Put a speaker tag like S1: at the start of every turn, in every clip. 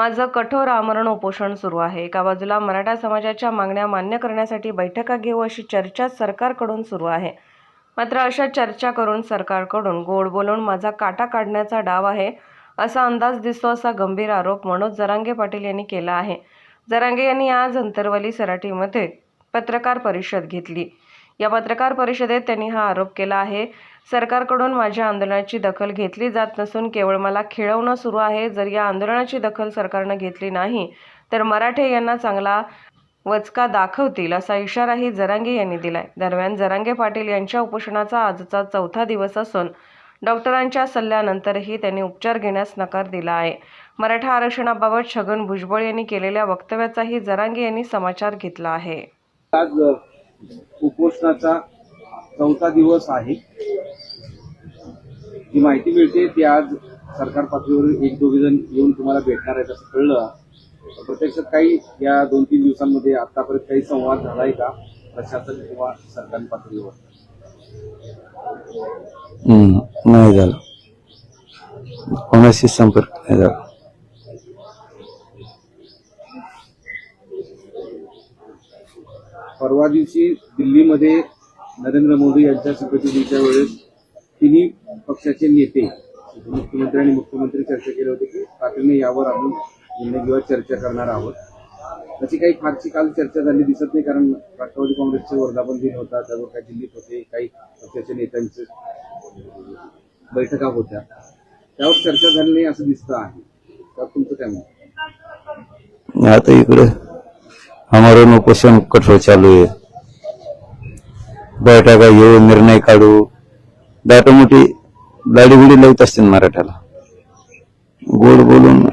S1: माझं कठोर आमरण उपोषण सुरू आहे. एका बाजूला मराठा समाजाच्या मागण्या मान्य करण्यासाठी बैठका घेऊ अशी चर्चा सरकारकडून सुरू आहे. मात्र अशा चर्चा करून सरकारकडून गोड बोलून माझा काटा काढण्याचा डाव आहे असा अंदाज दिसतो असा गंभीर आरोप मनोज जरांगे पाटील यांनी केला आहे. जरांगे यांनी आज अंतरवली सराटीमध्ये पत्रकार परिषद घेतली. या पत्रकार परिषदेत त्यांनी हा आरोप केला आहे. सरकारकडून माझ्या आंदोलनाची दखल घेतली जात नसून केवळ मला खिळवणं सुरू आहे. जर या आंदोलनाची दखल सरकारनं घेतली नाही तर मराठे यांना चांगला वचका दाखवतील असा इशाराही जरांगे यांनी दिलाय. दरम्यान जरांगे पाटील यांच्या उपोषणाचा आजचा चौथा दिवस असून डॉक्टरांच्या सल्ल्यानंतरही त्यांनी उपचार घेण्यास नकार दिला आहे. मराठा आरक्षणाबाबत छगन भुजबळ यांनी केलेल्या वक्तव्याचाही जरांगे यांनी समाचार घेतला आहे.
S2: आज उपोषणाचा चौथा दिवस आहे. जी माहिती मिळते ती आज सरकार पातळीवर एक दोघे जण येऊन तुम्हाला भेटणार आहेत असं कळलं. प्रत्यक्षात काही या दोन तीन दिवसांमध्ये आतापर्यंत काही संवाद झालाय का? प्रशासन किंवा सरकारी पातळीवर?
S3: हम्म, नाही झालं. कोणाशी संपर्क नाही झाला.
S2: परवा दिवशी दिल्लीमध्ये नरेंद्र मोदी यांच्या शपथविधीच्या वेळेस तिन्ही पक्षाचे नेते मुख्यमंत्री आणि मुख्यमंत्री चर्चा केली होती की तातडीने यावर आपण निर्णय घेऊन चर्चा करणार आहोत. तशी काही फारशी काल चर्चा झाली दिसत नाही कारण राष्ट्रवादी काँग्रेसचे वर्धापन दिन होता त्यावर काही दिल्लीत होते काही पक्षाच्या नेत्यांचे बैठका होत्या. त्यावर चर्चा झाली नाही असं दिसतं आहे. तर तुमचं काय मत?
S3: आता इकडे हमारे उपोषण कठोर हो चालू आहे बैठका घेऊ निर्णय काढू। दाट दाडीबिडी लावत असतील मराठ्याला। गोड बोलून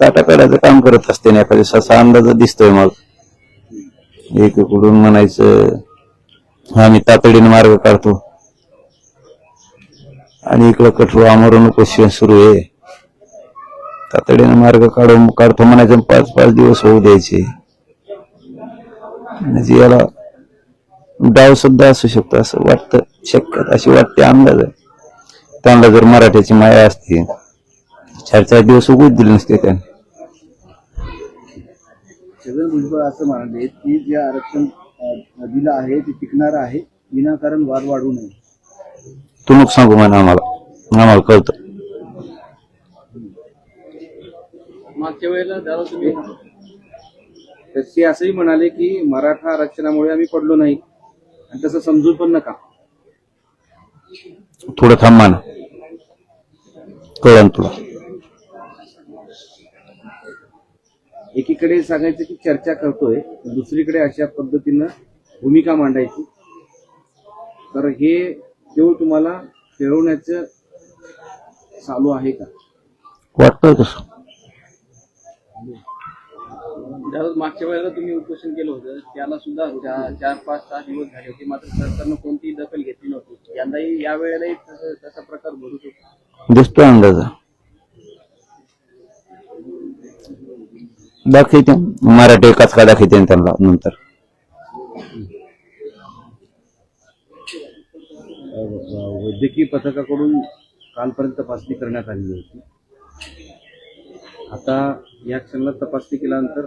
S3: ताटा काढायचं काम करत असते ना एका दिवसाचा अंदाज दिसतोय मग. एकीकडून म्हणायचं आम्ही तातडीने मार्ग काढतो. आणि इकडं कठोर आमरण उपोषण सुरू आहे. तातडीने मार्ग काढून काढतो म्हणायचं पाच पाच दिवस होऊ द्यायचे. म्हणजे याला डाव सुद्धा असू शकतो असं वाटतं शक्यता अशी वाटते अंदाज. आहे त्यांना जर मराठ्याची माया असती चार चार दिवस उगूच दिले नसते त्याने.
S2: छगन भुजबळ असं म्हणाले की जे आरक्षण दिलं आहे ते टिकणार आहे विनाकारण वाद वाढू नये.
S3: तू नको सांगू म्हणा आम्हाला. आम्हाला कळतं.
S2: मागच्या वेळेला दादा तुम्ही तर ते असंही म्हणाले की मराठा आरक्षणामुळे आम्ही पडलो नाही. आणि तसं समजून पण नका.
S3: थोडं थांबा ना. कळलं तुला.
S2: एकीकडे सांगायचं की चर्चा करतोय दुसरीकडे अशा पद्धतीनं भूमिका मांडायची. तर हे केवळ तुम्हाला खेळवण्याचं चालू आहे का?
S3: वाटतं तसं.
S4: ज्यावेळेस मागच्या वेळेला तुम्ही उपोषण केलं होतं. त्याला सुद्धा चार चार पाच सहा दिवस झाले होते. मात्र सरकारनं कोणतीही दखल घेतली नव्हती. यंदाही या वेळेलाही तसं तसा प्रकार घडू शकतो.
S3: दिसतोय अंदाज. दाखवते. मराठी एकाच का दाखवते त्यांना नंतर?
S2: वैद्यकीय पथकाकडून कालपर्यंत तपासणी करण्यात आलेली होती. आता या क्षणाला तपासणी केल्यानंतर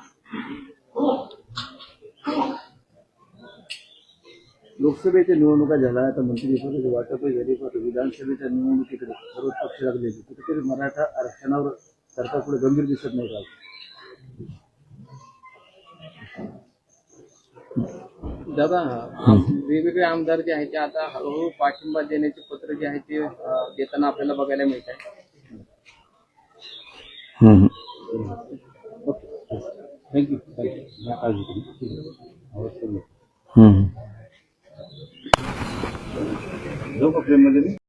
S2: लोकसभेच्या निवडणुका झाल्या आता मंत्रिपदाची वाटपही झाली पण विधानसभेच्या निवडणुकीकडे सर्व पक्ष लागले कुठेतरी मराठा आरक्षणावर सरकार पुढे गंभीर दिसत नाही का?
S4: दादा वेगवेगळे आमदार जे आहेत ते आता हळूहळू पाठिंबा देण्याचे पत्र जे आहे ते देताना आपल्याला बघायला मिळत आहे.
S3: हम्म.
S2: Thank you thank you Luego, Premio Lenin.